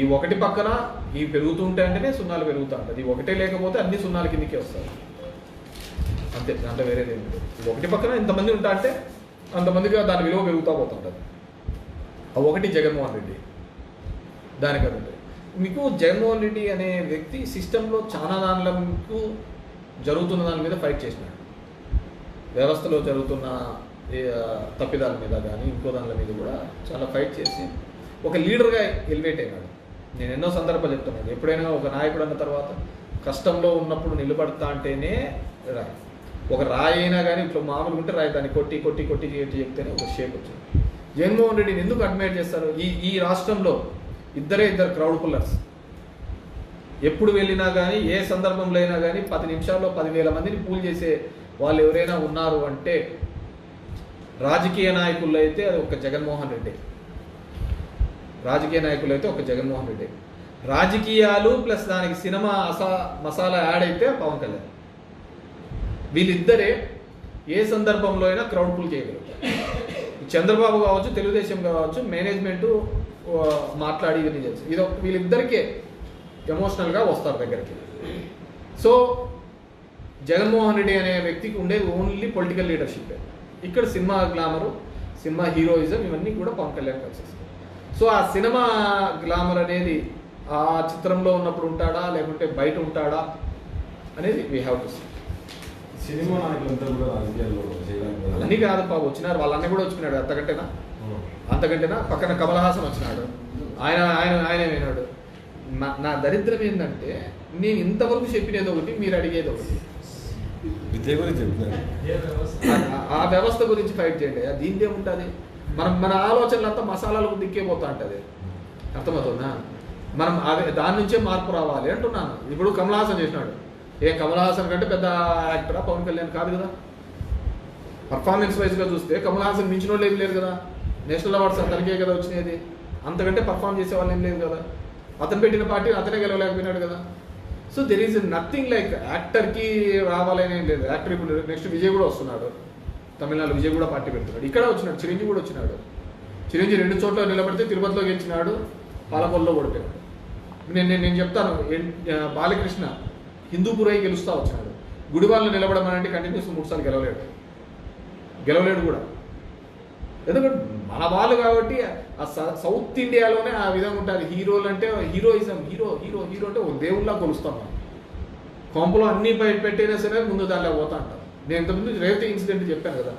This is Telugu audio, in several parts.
ఈ ఒకటి పక్కన ఈ పెరుగుతూ ఉంటే అంటేనే సున్నాలు పెరుగుతూ ఉంటుంది. ఈ ఒకటే లేకపోతే అన్ని సున్నాల కిందకే వస్తాయి. అంతే దాంట్లో వేరేది ఏమి ఈ ఒకటి పక్కన ఇంతమంది ఉంటా అంటే అంతమందిగా దాని విలువ పెరుగుతూ పోతుంటుంది ఆ ఒకటి జగన్మోహన్ రెడ్డి. దానికి మీకు జగన్మోహన్ రెడ్డి అనే వ్యక్తి సిస్టంలో చాలా దానిలకు జరుగుతున్న దాని మీద ఫైట్ చేసినాడు వ్యవస్థలో జరుగుతున్న తప్పిదాల మీద కానీ ఇంకో దానిల మీద కూడా చాలా ఫైట్ చేసి ఒక లీడర్గా ఎలివేట్ అయినాడు. నేను ఎన్నో సందర్భాలు చెప్తున్నాను ఎప్పుడైనా ఒక నాయకుడు అన్న తర్వాత కష్టంలో ఉన్నప్పుడు నిలబడతా అంటేనే రాయి. ఒక రాయి అయినా కానీ ఇట్లా మామూలు ఉంటే రాయి దాన్ని కొట్టి కొట్టి కొట్టి కొట్టి చెప్తేనే ఒక షేప్ వచ్చింది. జగన్మోహన్ రెడ్డిని ఎందుకు అడ్మైర్ చేస్తారు? ఈ ఈ రాష్ట్రంలో ఇద్దరే ఇద్దరు క్రౌడ్ పుల్లర్స్ ఎప్పుడు వెళ్ళినా కానీ ఏ సందర్భంలో అయినా కానీ పది నిమిషాల్లో పదివేల మందిని పూల్ చేసే వాళ్ళు ఎవరైనా ఉన్నారు అంటే రాజకీయ నాయకుల్లో అయితే అది ఒక జగన్మోహన్ రెడ్డి. రాజకీయ నాయకులు అయితే ఒక జగన్మోహన్ రెడ్డి. రాజకీయాలు ప్లస్ దానికి సినిమా అసా మసాలా యాడ్ అయితే పవన్ కళ్యాణ్. వీళ్ళిద్దరే ఏ సందర్భంలో అయినా క్రౌడ్ పుల్ చేయగలుగుతారు. చంద్రబాబు కావచ్చు తెలుగుదేశం కావచ్చు మేనేజ్మెంట్ మాట్లాడి ఇవన్నీ చేస్తారు. ఇది ఒక- వీళ్ళిద్దరికే ఎమోషనల్గా వస్తారు దగ్గరికి. సో జగన్మోహన్ రెడ్డి అనే వ్యక్తికి ఉండేది ఓన్లీ పొలిటికల్ లీడర్షిప్ ఇక్కడ సినిమా గ్లామరు సినిమా హీరోయిజం ఇవన్నీ కూడా పవన్ కళ్యాణ్ కలిసి సో ఆ సినిమా గ్లామర్ అనేది ఆ చిత్రంలో ఉన్నప్పుడు ఉంటాడా లేకుంటే బయట ఉంటాడా అనేది we have to see cinema నాయకులంతా కూడా రాజకీయాల్లో చేయడానికి అన్నీ కాదు పాపం వచ్చినారు వాళ్ళన్నీ కూడా వచ్చినాడు అంతకంటేనా? అంతకంటేనా? పక్కన కమల్ హాసన్ వచ్చినాడు. ఆయన ఆయన ఆయన విన్నాడు. నా దరిద్రం ఏంటంటే నేను ఇంతవరకు చెప్పినది ఒకటి మీరు అడిగేది ఒకటి. విద్య గురించి ఆ- వ్యవస్థ గురించి ఫైట్ చేయండి. అది దీందే ఉంటుంది మనం మన ఆలోచనలు అంతా మసాలాలకు దిక్కే పోతా ఉంటుంది అర్థమవుతుందా? మనం అదే దాని నుంచే మార్పు రావాలి అంటున్నాను. ఇప్పుడు కమల్ హాసన్ చేసినాడు. ఏ కమల్ హాసన్ కంటే పెద్ద యాక్టరా? పవన్ కళ్యాణ్ కాదు కదా. పర్ఫార్మెన్స్ వైజ్గా చూస్తే కమల్ హాసన్ మించిన వాళ్ళు ఏం లేదు కదా. నేషనల్ అవార్డ్స్ అతనికే కదా వచ్చినది. అంతకంటే పర్ఫామ్ చేసే వాళ్ళు ఏం లేదు కదా. అతను పెట్టిన పార్టీ అతనే గెలవలేకపోయినాడు కదా. So there is nothing like యాక్టర్కి రావాలని లేదు. యాక్టర్ ఇప్పుడు నెక్స్ట్ విజయ్ కూడా వస్తున్నాడు. తమిళనాడు విజయ్ కూడా పార్టీ పెడుతున్నాడు. ఇక్కడ వచ్చినాడు చిరంజీవి కూడా వచ్చినాడు. చిరంజీవి రెండు చోట్ల నిలబడితే తిరుపతిలో గెలిచినాడు పాలకొల్లో ఓడిపోయాడు. నేను నేను నేను చెప్తాను ఎన్- బాలకృష్ణ హిందూపురై గెలుస్తా వచ్చినాడు. గుడివాళ్ళు నిలబడమనంటే కంటిన్యూస్ మూడుసార్లు గెలవలేడు. గెలవలేడు కూడా. ఎందుకంటే మన వాళ్ళు కాబట్టి ఆ స- సౌత్ ఇండియాలోనే ఆ విధంగా ఉంటుంది. హీరోలు అంటే హీరోయిజం హీరో హీరో హీరో అంటే ఒక దేవుళ్ళ కొలుస్తాం మనం. కొంపలో అన్ని బయట పెట్టైనా సరే ముందు దానిలో పోతా అంటారు నేను ఇంతకుముందు రేవతి ఇన్సిడెంట్ చెప్పాను కదా.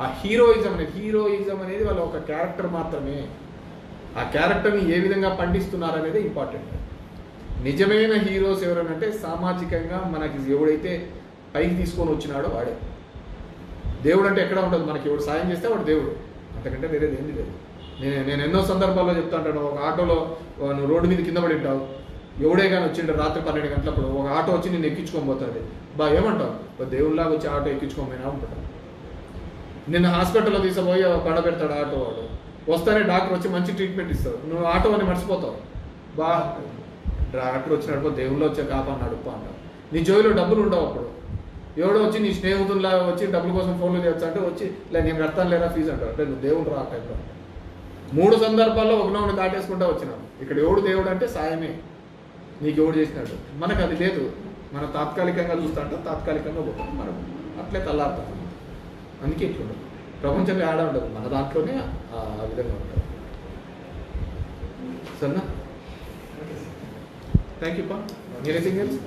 ఆ హీరోయిజం అనేది హీరోయిజం అనేది వాళ్ళ ఒక క్యారెక్టర్ మాత్రమే. ఆ క్యారెక్టర్ని ఏ విధంగా పండిస్తున్నారు అనేది ఇంపార్టెంట్ నిజమైన హీరోస్ ఎవరనంటే సామాజికంగా మనకి ఎవడైతే పైకి తీసుకొని వచ్చినాడో వాడే. దేవుడు అంటే ఎక్కడ ఉండదు. మనకి ఎవడు సాయం చేస్తే వాడు దేవుడు. అంతకంటే వేరేది ఏంది లేదు. నేను నేను ఎన్నో సందర్భాల్లో చెప్తా ఉంటాను. ఒక ఆటోలో నువ్వు రోడ్డు మీద కింద పడి ఉంటావు. ఎవడే కానీ వచ్చిండు రాత్రి పన్నెండు గంటలప్పుడు ఒక ఆటో వచ్చి నేను ఎక్కించుకొని పోతుంది. బా ఏమంటావు? బా దేవుళ్ళలాగా వచ్చి ఆటో ఎక్కించుకోమైనా పోయినా ఉంటాడు నిన్ను హాస్పిటల్లో తీసుకుపోయి పండ పెడతాడు ఆటో వాడు. వస్తానే డాక్టర్ వచ్చి మంచి ట్రీట్మెంట్ ఇస్తాడు. నువ్వు ఆటో అని మర్చిపోతావు. బా డాక్టర్ వచ్చినప్పుడు దేవుళ్ళు వచ్చే కాపాన్ని పో అంటావు నీ జోబిలో డబ్బులు ఉండవు అప్పుడు. ఎవడో వచ్చి నీ స్నేహితుల్లా వచ్చి డబ్బుల కోసం ఫోన్లు చేయొచ్చు అంటే వచ్చి లే నేను కడతాను లేదా ఫీజు అంటాడు. అంటే నువ్వు దేవుడు రా మూడు సందర్భాల్లో ఒకనొకటి దాటేసుకుంటా వచ్చినావు ఇక్కడ ఎవడు దేవుడు అంటే సాయమే. నీకు ఎవడు చేసినట్టు మనకు అది లేదు. మనం తాత్కాలికంగా చూస్తాంటే తాత్కాలికంగా పోతాం మనం అట్లే తల్లారుతాం అందుకే ఇట్లుండదు. ప్రపంచంలో ఆడ ఉండదు. మన దాంట్లోనే ఆ ఆ విధంగా ఉంటుంది సరేనా? థ్యాంక్ యూ పా ఎనీథింగ్ ఎల్స్